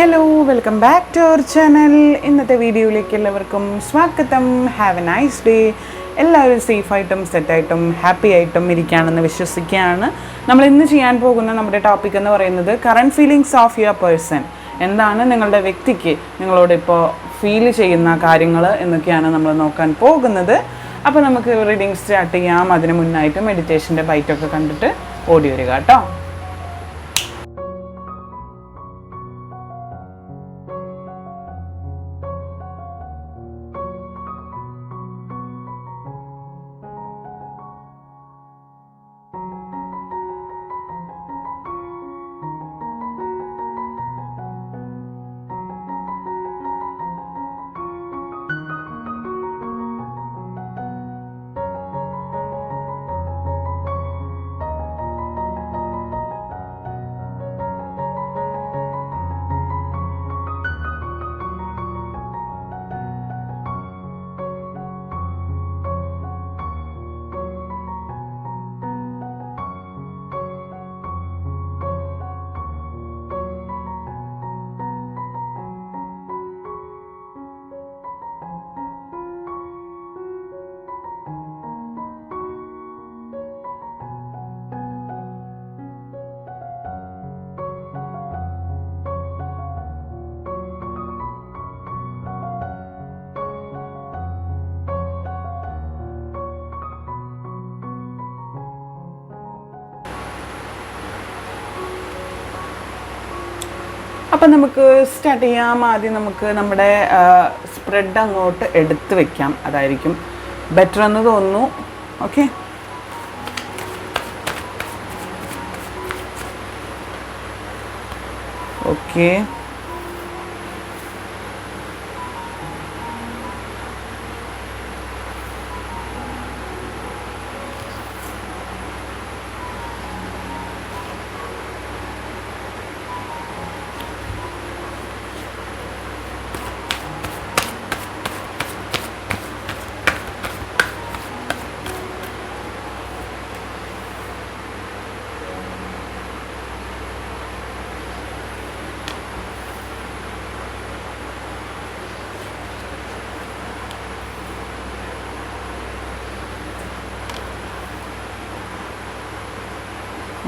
Hello welcome back to our channel ഇന്നത്തെ വീഡിയോയിലേക്ക് എല്ലാവർക്കും സ്വാഗതം. ഹാവ് എ നൈസ് ഡേ എല്ലാവരും സേഫായിട്ടും സെറ്റായിട്ടും ഹാപ്പി ആയിട്ടും ഇരിക്കുകയാണെന്ന് വിശ്വസിക്കുകയാണ്. നമ്മൾ ഇന്ന് ചെയ്യാൻ പോകുന്ന നമ്മുടെ ടോപ്പിക് എന്ന് പറയുന്നത് current feelings of your person എന്താണ് നിങ്ങളുടെ വ്യക്തിക്ക് നിങ്ങളോട് ഇപ്പോൾ ഫീൽ ചെയ്യുന്ന കാര്യങ്ങൾ എന്നൊക്കെയാണ് നമ്മൾ നോക്കാൻ പോകുന്നത്. അപ്പോൾ നമുക്ക് റീഡിങ് സ്റ്റാർട്ട് ചെയ്യാം. അതിന് മുന്നായിട്ട് മെഡിറ്റേഷന്റെ ബൈറ്റൊക്കെ കണ്ടിട്ട് ഓടി വരിക കേട്ടോ. അപ്പം നമുക്ക് സ്റ്റാർട്ട് ചെയ്യാം. ആദ്യം നമുക്ക് നമ്മുടെ സ്പ്രെഡ് അങ്ങോട്ട് എടുത്ത് വെക്കാം. അതായിരിക്കും ബെറ്റർ എന്ന് തോന്നുന്നു. ഓക്കെ ഓക്കെ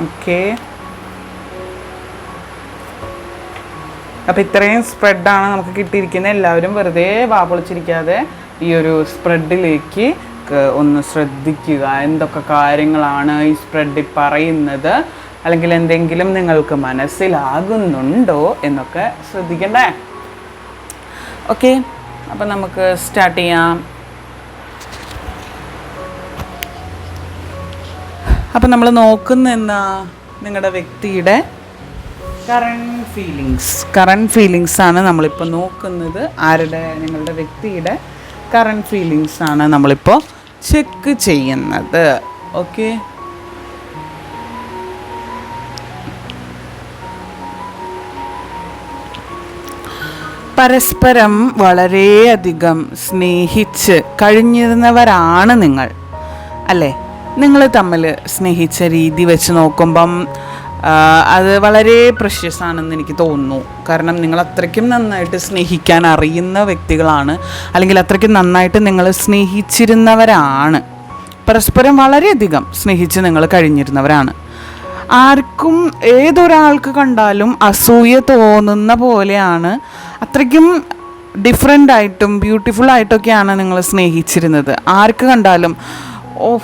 ഓക്കെ അപ്പോൾ ഇത്രയും സ്പ്രെഡാണ് നമുക്ക് കിട്ടിയിരിക്കുന്നത് എല്ലാവരും വെറുതെ വാപൊളിച്ചിരിക്കാതെ ഈ ഒരു സ്പ്രെഡിലേക്ക് ഒന്ന് ശ്രദ്ധിക്കുക. എന്തൊക്കെ കാര്യങ്ങളാണ് ഈ സ്പ്രെഡിൽ പറയുന്നത്? അല്ലെങ്കിൽ എന്തെങ്കിലും നിങ്ങൾക്ക് മനസ്സിലാകുന്നുണ്ടോ എന്നൊക്കെ ശ്രദ്ധിക്കണ്ടേ? ഓക്കെ അപ്പം നമുക്ക് സ്റ്റാർട്ട് ചെയ്യാം. അപ്പം നമ്മൾ നോക്കുന്ന എന്താ നിങ്ങളുടെ വ്യക്തിയുടെ കറണ്ട് ഫീലിങ്സ് കറണ്ട് ഫീലിങ്സ് ആണ് നമ്മളിപ്പോൾ നോക്കുന്നത്. ആരുടെ നിങ്ങളുടെ വ്യക്തിയുടെ കറണ്ട് ഫീലിങ്സ് ആണ് നമ്മളിപ്പോൾ ചെക്ക് ചെയ്യുന്നത്. ഓക്കെ പരസ്പരം വളരെയധികം സ്നേഹിച്ച് കഴിഞ്ഞിരുന്നവരാണ് നിങ്ങൾ. അല്ലേ? നിങ്ങൾ തമ്മിൽ സ്നേഹിച്ച രീതി വെച്ച് നോക്കുമ്പം അത് വളരെ പ്രഷ്യസ് ആണെന്ന് എനിക്ക് തോന്നുന്നു. കാരണം നിങ്ങൾ അത്രയ്ക്കും നന്നായിട്ട് സ്നേഹിക്കാൻ അറിയുന്ന വ്യക്തികളാണ്. അല്ലെങ്കിൽ അത്രയ്ക്കും നന്നായിട്ട് നിങ്ങൾ സ്നേഹിച്ചിരുന്നവരാണ്. പരസ്പരം വളരെയധികം സ്നേഹിച്ച് നിങ്ങൾ കഴിഞ്ഞിരുന്നവരാണ്. ആർക്കും ഏതൊരാൾക്ക് കണ്ടാലും അസൂയ തോന്നുന്ന പോലെയാണ്. അത്രയ്ക്കും ബ്യൂട്ടിഫുൾ ആയിട്ടൊക്കെയാണ് നിങ്ങൾ സ്നേഹിച്ചിരുന്നത്. ആർക്ക് കണ്ടാലും ഓ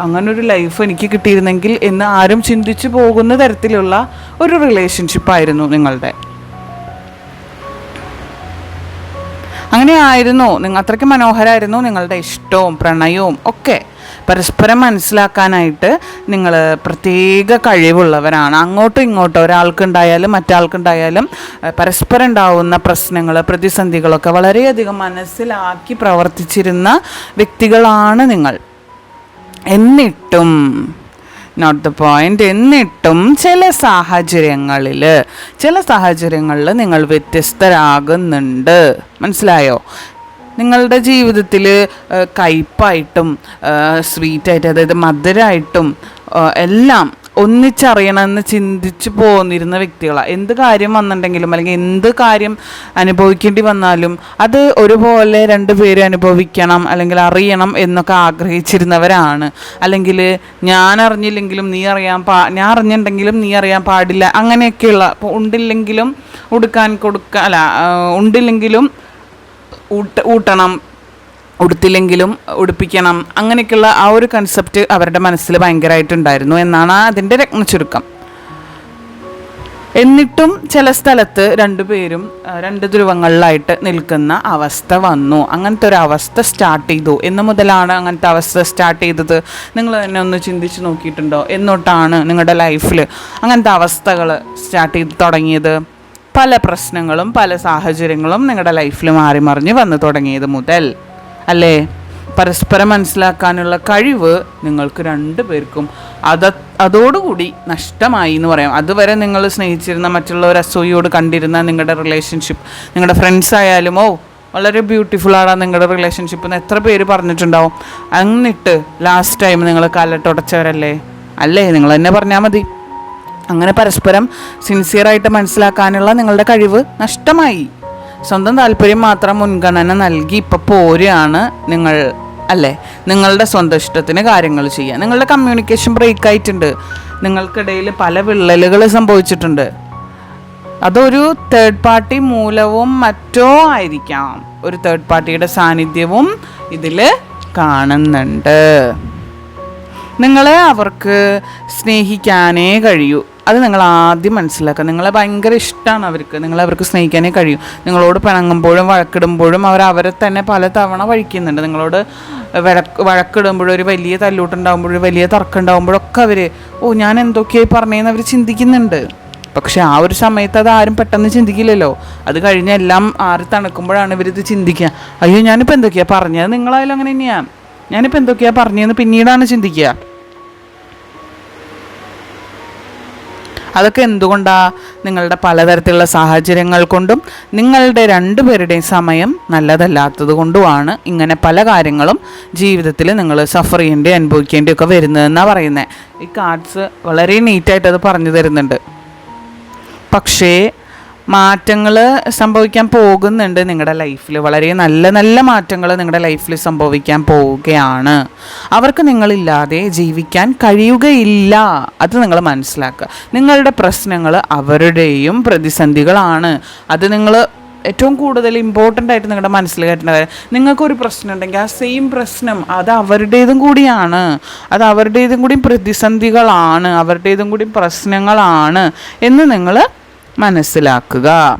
അങ്ങനൊരു ലൈഫ് എനിക്ക് കിട്ടിയിരുന്നെങ്കിൽ എന്ന് ആരും ചിന്തിച്ചു പോകുന്ന തരത്തിലുള്ള ഒരു റിലേഷൻഷിപ്പായിരുന്നു നിങ്ങളുടെ. അങ്ങനെ ആയിരുന്നു. നിങ്ങൾ അത്രയ്ക്ക് മനോഹരമായിരുന്നു നിങ്ങളുടെ ഇഷ്ടവും പ്രണയവും ഒക്കെ. പരസ്പരം മനസ്സിലാക്കാനായിട്ട് നിങ്ങൾ പ്രത്യേക കഴിവുള്ളവരാണ്. അങ്ങോട്ടും ഇങ്ങോട്ടും ഒരാൾക്കുണ്ടായാലും മറ്റാൾക്കുണ്ടായാലും പരസ്പരം ഉണ്ടാവുന്ന പ്രശ്നങ്ങൾ പ്രതിസന്ധികളൊക്കെ വളരെയധികം മനസ്സിലാക്കി പ്രവർത്തിച്ചിരുന്ന വ്യക്തികളാണ് നിങ്ങൾ. എന്നിട്ടും നോട്ട് ദ പോയിന്റ് എന്നിട്ടും ചില സാഹചര്യങ്ങളിൽ ചില സാഹചര്യങ്ങളിൽ നിങ്ങൾ വ്യത്യസ്തരാകുന്നുണ്ട്. മനസ്സിലായോ? നിങ്ങളുടെ ജീവിതത്തിൽ കയ്പായിട്ടും സ്വീറ്റായിട്ട് അതായത് മധുരമായിട്ടും എല്ലാം ഒന്നിച്ചറിയണമെന്ന് ചിന്തിച്ച് പോന്നിരുന്ന വ്യക്തികളാണ് എന്ത് കാര്യം വന്നിട്ടുണ്ടെങ്കിലും അല്ലെങ്കിൽ എന്ത് കാര്യം അനുഭവിക്കേണ്ടി വന്നാലും അത് ഒരുപോലെ രണ്ട് പേര് അനുഭവിക്കണം അല്ലെങ്കിൽ അറിയണം എന്നൊക്കെ ആഗ്രഹിച്ചിരുന്നവരാണ്. അല്ലെങ്കിൽ ഞാൻ അറിഞ്ഞില്ലെങ്കിലും നീ അറിയാൻ പാ ഞാൻ അറിഞ്ഞിട്ടുണ്ടെങ്കിലും നീ അറിയാൻ പാടില്ല അങ്ങനെയൊക്കെയുള്ള അപ്പോൾ ഉണ്ടില്ലെങ്കിലും ഉടുക്കാൻ കൊടുക്ക അല്ല ഉണ്ടില്ലെങ്കിലും ഊട്ട ഊട്ടണം. ഉടുത്തില്ലെങ്കിലും ഉടുപ്പിക്കണം. അങ്ങനെയൊക്കെയുള്ള ആ ഒരു കൺസെപ്റ്റ് അവരുടെ മനസ്സിൽ ഭയങ്കരമായിട്ടുണ്ടായിരുന്നു എന്നാണ് അതിന്റെ രത്ന ചുരുക്കം. എന്നിട്ടും ചില സ്ഥലത്ത് രണ്ടുപേരും രണ്ട് ധ്രുവങ്ങളിലായിട്ട് നിൽക്കുന്ന അവസ്ഥ വന്നു. അങ്ങനത്തെ ഒരു അവസ്ഥ സ്റ്റാർട്ട് ചെയ്തു. എന്ന് മുതലാണ് അങ്ങനത്തെ അവസ്ഥ സ്റ്റാർട്ട് ചെയ്തത്. നിങ്ങൾ തന്നെ ഒന്ന് ചിന്തിച്ച് നോക്കിയിട്ടുണ്ടോ? എന്നോട്ടാണ് നിങ്ങളുടെ ലൈഫിൽ അങ്ങനത്തെ അവസ്ഥകൾ സ്റ്റാർട്ട് ചെയ്ത് തുടങ്ങിയത്. പല പ്രശ്നങ്ങളും പല സാഹചര്യങ്ങളും നിങ്ങളുടെ ലൈഫിൽ മാറി മറിഞ്ഞ് വന്നു തുടങ്ങിയത് മുതൽ. അല്ലേ? പരസ്പരം മനസ്സിലാക്കാനുള്ള കഴിവ് നിങ്ങൾക്ക് രണ്ടു പേർക്കും അത് അതോടുകൂടി നഷ്ടമായി എന്ന് പറയാം. അതുവരെ നിങ്ങൾ സ്നേഹിച്ചിരുന്ന മറ്റുള്ളവർ അസൂയോട് കണ്ടിരുന്ന നിങ്ങളുടെ റിലേഷൻഷിപ്പ് നിങ്ങളുടെ ഫ്രണ്ട്സ് ആയാലും ഓ വളരെ ബ്യൂട്ടിഫുൾ ആണ് നിങ്ങളുടെ റിലേഷൻഷിപ്പ് എന്ന് എത്ര പേര് പറഞ്ഞിട്ടുണ്ടാവും. എന്നിട്ട് ലാസ്റ്റ് ടൈം നിങ്ങൾ കാലട്ടുടച്ചവരല്ലേ അല്ലേ? നിങ്ങൾ തന്നെ പറഞ്ഞാൽ മതി. അങ്ങനെ പരസ്പരം സിൻസിയറായിട്ട് മനസ്സിലാക്കാനുള്ള നിങ്ങളുടെ കഴിവ് നഷ്ടമായി. സ്വന്തം താല്പര്യം മാത്രം മുൻഗണന നൽകി ഇപ്പം പോരുകയാണ് നിങ്ങൾ അല്ലേ? നിങ്ങളുടെ സ്വന്തം ഇഷ്ടത്തിന് കാര്യങ്ങൾ ചെയ്യുക നിങ്ങളുടെ കമ്മ്യൂണിക്കേഷൻ ബ്രേക്ക് ആയിട്ടുണ്ട്. നിങ്ങൾക്കിടയിൽ പല വിള്ളലുകൾ സംഭവിച്ചിട്ടുണ്ട്. അതൊരു തേർഡ് പാർട്ടി മൂലവും മറ്റോ ആയിരിക്കാം. ഒരു തേർഡ് പാർട്ടിയുടെ സാന്നിധ്യവും ഇതിൽ കാണുന്നുണ്ട്. നിങ്ങളെ അവർക്ക് സ്നേഹിക്കാനേ കഴിയൂ. അത് നിങ്ങൾ ആദ്യം മനസ്സിലാക്കുക. നിങ്ങളെ ഭയങ്കര ഇഷ്ടമാണ് അവർക്ക്. നിങ്ങൾ അവർക്ക് സ്നേഹിക്കാനേ കഴിയും. നിങ്ങളോട് പിണങ്ങുമ്പോഴും വഴക്കിടുമ്പോഴും അവർ അവരെ തന്നെ പല തവണ വഴിക്കുന്നുണ്ട്. നിങ്ങളോട് വഴക്ക് വഴക്കിടുമ്പോഴും ഒരു വലിയ തല്ലൂട്ടുണ്ടാകുമ്പോഴും വലിയ തർക്കം ഉണ്ടാകുമ്പോഴൊക്കെ അവർ ഓ ഞാൻ എന്തൊക്കെയായി പറഞ്ഞതെന്ന് അവർ ചിന്തിക്കുന്നുണ്ട്. പക്ഷെ ആ ഒരു സമയത്ത് അത് ആരും പെട്ടെന്ന് ചിന്തിക്കില്ലല്ലോ. അത് കഴിഞ്ഞ് എല്ലാം ആറി തണുക്കുമ്പോഴാണ് ഇവരിത് ചിന്തിക്കുക. അയ്യോ ഞാനിപ്പോൾ എന്തൊക്കെയാണ് പറഞ്ഞത്? നിങ്ങളായാലും അങ്ങനെ തന്നെയാണ് ഞാനിപ്പോൾ എന്തൊക്കെയാണ് പറഞ്ഞതെന്ന് പിന്നീടാണ് ചിന്തിക്കുക. അതൊക്കെ എന്തുകൊണ്ടാ നിങ്ങളുടെ പലതരത്തിലുള്ള സാഹചര്യങ്ങൾ കൊണ്ടും നിങ്ങളുടെ രണ്ടുപേരുടെയും സമയം നല്ലതല്ലാത്തത് കൊണ്ടുമാണ് ഇങ്ങനെ പല കാര്യങ്ങളും ജീവിതത്തിൽ നിങ്ങൾ സഫർ ചെയ്യേണ്ടി അനുഭവിക്കേണ്ടി ഒക്കെ വരുന്നതെന്നാണ് പറയുന്നത് ഈ കാർഡ്സ് വളരെ നീറ്റായിട്ട് അത് പറഞ്ഞു തരുന്നുണ്ട്. പക്ഷേ മാറ്റങ്ങൾ സംഭവിക്കാൻ പോകുന്നുണ്ട് നിങ്ങളുടെ ലൈഫിൽ വളരെ നല്ല നല്ല മാറ്റങ്ങൾ നിങ്ങളുടെ ലൈഫിൽ സംഭവിക്കാൻ പോവുകയാണ്. അവർക്ക് നിങ്ങളില്ലാതെ ജീവിക്കാൻ കഴിയുകയില്ല. അത് നിങ്ങൾ മനസ്സിലാക്കുക. നിങ്ങളുടെ പ്രശ്നങ്ങൾ അവരുടെയും പ്രതിസന്ധികളാണ്. അത് നിങ്ങൾ ഏറ്റവും കൂടുതൽ ഇമ്പോർട്ടന്റ് ആയിട്ട് നിങ്ങളുടെ മനസ്സിൽ കയറ്റേണ്ട കാര്യം നിങ്ങൾക്കൊരു പ്രശ്നം ഉണ്ടെങ്കിൽ ആ സെയിം പ്രശ്നം അത് അവരുടേതും കൂടിയാണ്. അത് അവരുടേതും കൂടി പ്രതിസന്ധികളാണ് അവരുടേതും കൂടി പ്രശ്നങ്ങളാണ് എന്ന് നിങ്ങൾ മനസ്സിലാക്കുക.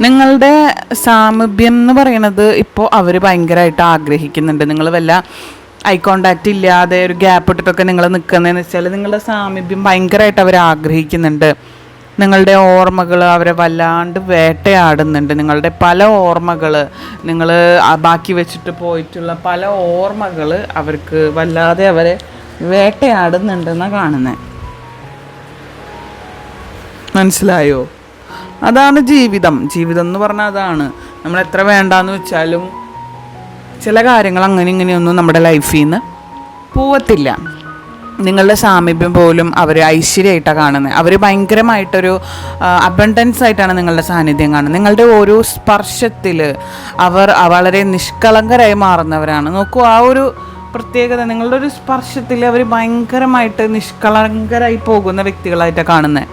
നിങ്ങളുടെ സാമീപ്യം എന്ന് പറയുന്നത് ഇപ്പോൾ അവർ ഭയങ്കരമായിട്ട് ആഗ്രഹിക്കുന്നുണ്ട്. നിങ്ങൾ വല്ല ഐ കോണ്ടാക്റ്റ് ഇല്ലാതെ ഒരു ഗ്യാപ്പ് ഇട്ടിട്ടൊക്കെ നിങ്ങൾ നിൽക്കുന്നതെന്ന് വെച്ചാൽ നിങ്ങളുടെ സാമീപ്യം ഭയങ്കരമായിട്ട് അവർ ആഗ്രഹിക്കുന്നുണ്ട്. നിങ്ങളുടെ ഓർമ്മകൾ അവരെ വല്ലാണ്ട് വേട്ടയാടുന്നുണ്ട്. നിങ്ങളുടെ പല ഓർമ്മകൾ നിങ്ങൾ ബാക്കി വെച്ചിട്ട് പോയിട്ടുള്ള പല ഓർമ്മകൾ അവർക്ക് വല്ലാതെ അവരെ വേട്ടയാടുന്നുണ്ടെന്നാണ് കാണുന്നത് മനസ്സിലായോ? അതാണ് ജീവിതം. ജീവിതം എന്ന് പറഞ്ഞാൽ അതാണ്. നമ്മൾ എത്ര വേണ്ടാന്ന് വെച്ചാലും ചില കാര്യങ്ങൾ അങ്ങനെ ഇങ്ങനെയൊന്നും നമ്മുടെ ലൈഫിൽ നിന്ന് പോവത്തില്ല. നിങ്ങളുടെ സാമീപ്യം പോലും അവർ ഐശ്വര്യമായിട്ടാണ് കാണുന്നത് അവർ ഭയങ്കരമായിട്ടൊരു അബണ്ടൻസ് ആയിട്ടാണ് നിങ്ങളുടെ സാന്നിധ്യം കാണുന്നത് നിങ്ങളുടെ ഓരോ സ്പർശത്തിൽ അവർ വളരെ നിഷ്കളങ്കരായി മാറുന്നവരാണ്. നോക്കൂ ആ ഒരു പ്രത്യേകത നിങ്ങളുടെ ഒരു സ്പർശത്തിൽ അവർ ഭയങ്കരമായിട്ട് നിഷ്കളങ്കരായി പോകുന്ന വ്യക്തികളായിട്ടാണ് കാണുന്നത്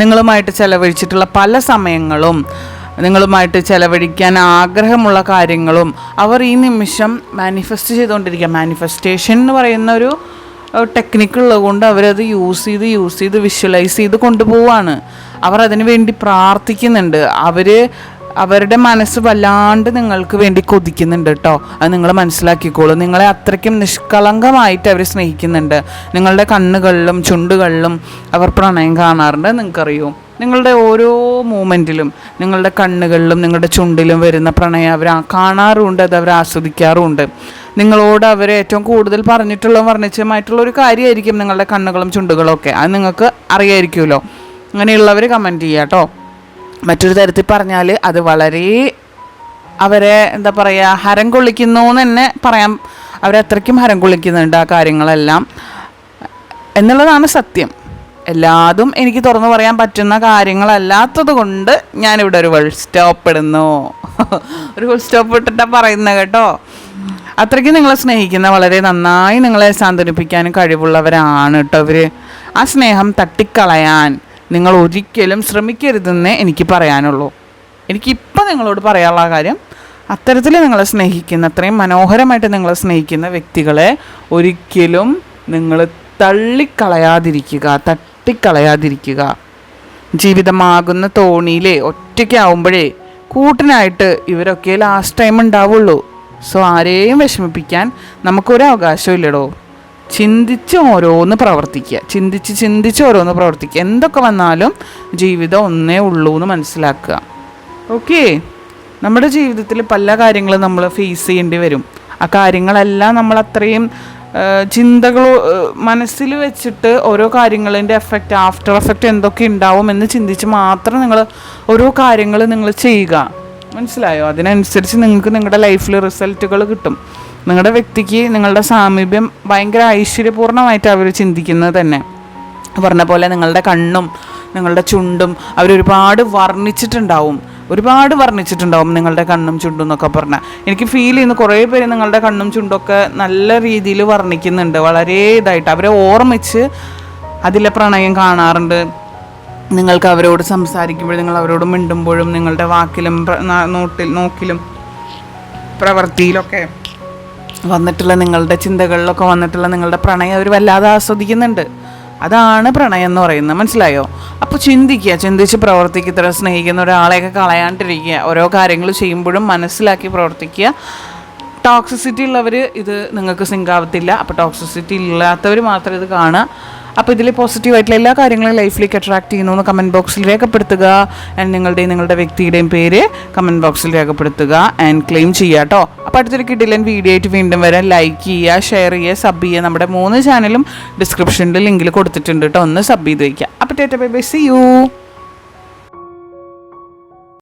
നിങ്ങളുമായിട്ട് ചെലവഴിച്ചിട്ടുള്ള പല സമയങ്ങളും നിങ്ങളുമായിട്ട് ചെലവഴിക്കാൻ ആഗ്രഹമുള്ള കാര്യങ്ങളും അവർ ഈ നിമിഷം മാനിഫെസ്റ്റ് ചെയ്തുകൊണ്ടിരിക്കുക മാനിഫെസ്റ്റേഷൻ എന്ന് പറയുന്ന ഒരു ടെക്നിക്ക് ഉള്ളതുകൊണ്ട് അവരത് യൂസ് ചെയ്ത് യൂസ് ചെയ്ത് വിഷ്വലൈസ് ചെയ്ത് കൊണ്ടുപോവാണ്. അവർ അതിനു വേണ്ടി പ്രാർത്ഥിക്കുന്നുണ്ട്. അവർ അവരുടെ മനസ്സ് വല്ലാണ്ട് നിങ്ങൾക്ക് വേണ്ടി കൊതിക്കുന്നുണ്ട് കേട്ടോ അത് നിങ്ങൾ മനസ്സിലാക്കിക്കോളൂ. നിങ്ങളെ അത്രയ്ക്കും നിഷ്കളങ്കമായിട്ട് അവർ സ്നേഹിക്കുന്നുണ്ട്. നിങ്ങളുടെ കണ്ണുകളിലും ചുണ്ടുകളിലും അവർ പ്രണയം കാണാറുണ്ട്. നിങ്ങൾക്കറിയോ? നിങ്ങളുടെ ഓരോ മൂമെന്റിലും നിങ്ങളുടെ കണ്ണുകളിലും നിങ്ങളുടെ ചുണ്ടിലും വരുന്ന പ്രണയം അവർ കാണാറുമുണ്ട് അത് അവർ ആസ്വദിക്കാറുമുണ്ട് നിങ്ങളോട് അവർ ഏറ്റവും കൂടുതൽ പറഞ്ഞിട്ടുള്ള വർണിച്ചമായിട്ടുള്ള ഒരു കാര്യമായിരിക്കും നിങ്ങളുടെ കണ്ണുകളും ചുണ്ടുകളും ഒക്കെ. അത് നിങ്ങൾക്ക് അറിയായിരിക്കുമല്ലോ. അങ്ങനെയുള്ളവർ കമന്റ് ചെയ്യുക കേട്ടോ. മറ്റൊരു തരത്തിൽ പറഞ്ഞാൽ അത് വളരെ അവരെ എന്താ പറയുക ഹരം കൊള്ളിക്കുന്നു എന്ന് തന്നെ പറയാം. അവരത്രയ്ക്കും ഹരം കൊള്ളിക്കുന്നുണ്ട് ആ കാര്യങ്ങളെല്ലാം. എന്നുള്ളതാണ് സത്യം. എല്ലാതും എനിക്ക് തുറന്നു പറയാൻ പറ്റുന്ന കാര്യങ്ങളല്ലാത്തത് കൊണ്ട് ഞാനിവിടെ ഒരു ഫുൾ സ്റ്റോപ്പ് ഇടുന്നു. ഒരു ഫുൾ സ്റ്റോപ്പ് ഇട്ടിട്ടാ പറയുന്നത് കേട്ടോ. അത്രയ്ക്ക് നിങ്ങളെ സ്നേഹിക്കുന്ന വളരെ നന്നായി നിങ്ങളെ സാന്ത്വനിപ്പിക്കാനും കഴിവുള്ളവരാണ് കേട്ടോ ഇവർ ആ സ്നേഹം തട്ടിക്കളയാൻ നിങ്ങൾ ഒരിക്കലും ശ്രമിക്കരുതെന്നേ എനിക്ക് പറയാനുള്ളൂ. എനിക്കിപ്പോൾ നിങ്ങളോട് പറയാനുള്ള കാര്യം അത്തരത്തിൽ നിങ്ങളെ സ്നേഹിക്കുന്ന അത്രയും മനോഹരമായിട്ട് നിങ്ങളെ സ്നേഹിക്കുന്ന വ്യക്തികളെ ഒരിക്കലും നിങ്ങൾ തള്ളിക്കളയാതിരിക്കുക തട്ടിക്കളയാതിരിക്കുക. ജീവിതമാകുന്ന തോണിയിലെ ഒറ്റയ്ക്കാവുമ്പോഴേ കൂട്ടിനായിട്ട് ഇവരൊക്കെ ലാസ്റ്റ് ടൈം ഉണ്ടാവുള്ളൂ. സോ ആരെയും വിഷമിപ്പിക്കാൻ നമുക്കൊരു അവകാശവും ഇല്ലടോ ചിന്തിച്ച് ഓരോന്ന് പ്രവർത്തിക്കുക. ചിന്തിച്ച് ചിന്തിച്ച് ഓരോന്ന് പ്രവർത്തിക്കുക. എന്തൊക്കെ വന്നാലും ജീവിതം ഒന്നേ ഉള്ളൂ എന്ന് മനസ്സിലാക്കുക. ഓക്കെ നമ്മുടെ ജീവിതത്തിൽ പല കാര്യങ്ങളും നമ്മൾ ഫേസ് ചെയ്യേണ്ടി വരും. ആ കാര്യങ്ങളെല്ലാം നമ്മൾ അത്രയും ചിന്തകൾ മനസ്സിൽ വെച്ചിട്ട് ഓരോ കാര്യങ്ങളിന്റെ എഫക്റ്റ് ആഫ്റ്റർ എഫക്റ്റ് എന്തൊക്കെ ഉണ്ടാവും എന്ന് ചിന്തിച്ച് മാത്രം നിങ്ങൾ ഓരോ കാര്യങ്ങൾ നിങ്ങൾ ചെയ്യുക. മനസ്സിലായോ? അതിനനുസരിച്ച് നിങ്ങൾക്ക് നിങ്ങളുടെ ലൈഫിൽ റിസൾട്ടുകൾ കിട്ടും. നിങ്ങളുടെ വ്യക്തിക്ക് നിങ്ങളുടെ സാമീപ്യം ഭയങ്കര ഐശ്വര്യപൂർണമായിട്ട് അവർ ചിന്തിക്കുന്നത് തന്നെ. പറഞ്ഞ പോലെ നിങ്ങളുടെ കണ്ണും നിങ്ങളുടെ ചുണ്ടും അവരൊരുപാട് വർണിച്ചിട്ടുണ്ടാവും. ഒരുപാട് വർണിച്ചിട്ടുണ്ടാവും നിങ്ങളുടെ കണ്ണും ചുണ്ടും എന്നൊക്കെ പറഞ്ഞാൽ എനിക്ക് ഫീൽ ചെയ്യുന്ന കുറേ പേര് നിങ്ങളുടെ കണ്ണും ചുണ്ടൊക്കെ നല്ല രീതിയിൽ വർണിക്കുന്നുണ്ട്. വളരെ ഇതായിട്ട്. അവരെ ഓർമ്മിച്ച് അതിലെ പ്രണയം കാണാറുണ്ട്. നിങ്ങൾക്ക് അവരോട് സംസാരിക്കുമ്പോഴും നിങ്ങൾ അവരോട് മിണ്ടുമ്പോഴും നിങ്ങളുടെ വാക്കിലും നോട്ടിൽ നോക്കിലും പ്രവൃത്തിയിലൊക്കെ വന്നിട്ടുള്ള നിങ്ങളുടെ ചിന്തകളിലൊക്കെ വന്നിട്ടുള്ള നിങ്ങളുടെ പ്രണയം അവർ വല്ലാതെ ആസ്വദിക്കുന്നുണ്ട്. അതാണ് പ്രണയം എന്ന് പറയുന്നത്. മനസ്സിലായോ? അപ്പോൾ ചിന്തിക്കുക ചിന്തിച്ച് പ്രവർത്തിക്കുക ഇത്ര സ്നേഹിക്കുന്ന ഒരാളെയൊക്കെ കളയാണ്ടിരിക്കുക. ഓരോ കാര്യങ്ങൾ ചെയ്യുമ്പോഴും മനസ്സിലാക്കി പ്രവർത്തിക്കുക. ടോക്സിസിറ്റി ഉള്ളവർ ഇത് നിങ്ങൾക്ക് സിങ്കാവത്തില്ല അപ്പോൾ ടോക്സിസിറ്റി ഇല്ലാത്തവർ മാത്രം ഇത് കാണുക. അപ്പോൾ ഇതിൽ പോസിറ്റീവായിട്ടുള്ള എല്ലാ കാര്യങ്ങളും ലൈഫിലേക്ക് അട്രാക്ട് ചെയ്യുന്നു എന്ന് കമന്റ് ബോക്സിൽ രേഖപ്പെടുത്തുക. ആൻഡ് നിങ്ങളുടെയും നിങ്ങളുടെ വ്യക്തിയുടെയും പേര് കമന്റ് ബോക്സിൽ രേഖപ്പെടുത്തുക ആൻഡ് ക്ലെയിം ചെയ്യുക കേട്ടോ അപ്പോൾ അടുത്തൊരു കിട്ടില്ല വീഡിയോ ആയിട്ട് വീണ്ടും വരാൻ ലൈക്ക് ചെയ്യുക ഷെയർ ചെയ്യുക സബ് ചെയ്യുക. നമ്മുടെ മൂന്ന് ചാനലും ഡിസ്ക്രിപ്ഷനിൽ ലിങ്കിൽ കൊടുത്തിട്ടുണ്ട് കേട്ടോ ഒന്ന് സബ് ചെയ്ത് വയ്ക്കുക അപ്പോൾ ta ta bye bye see you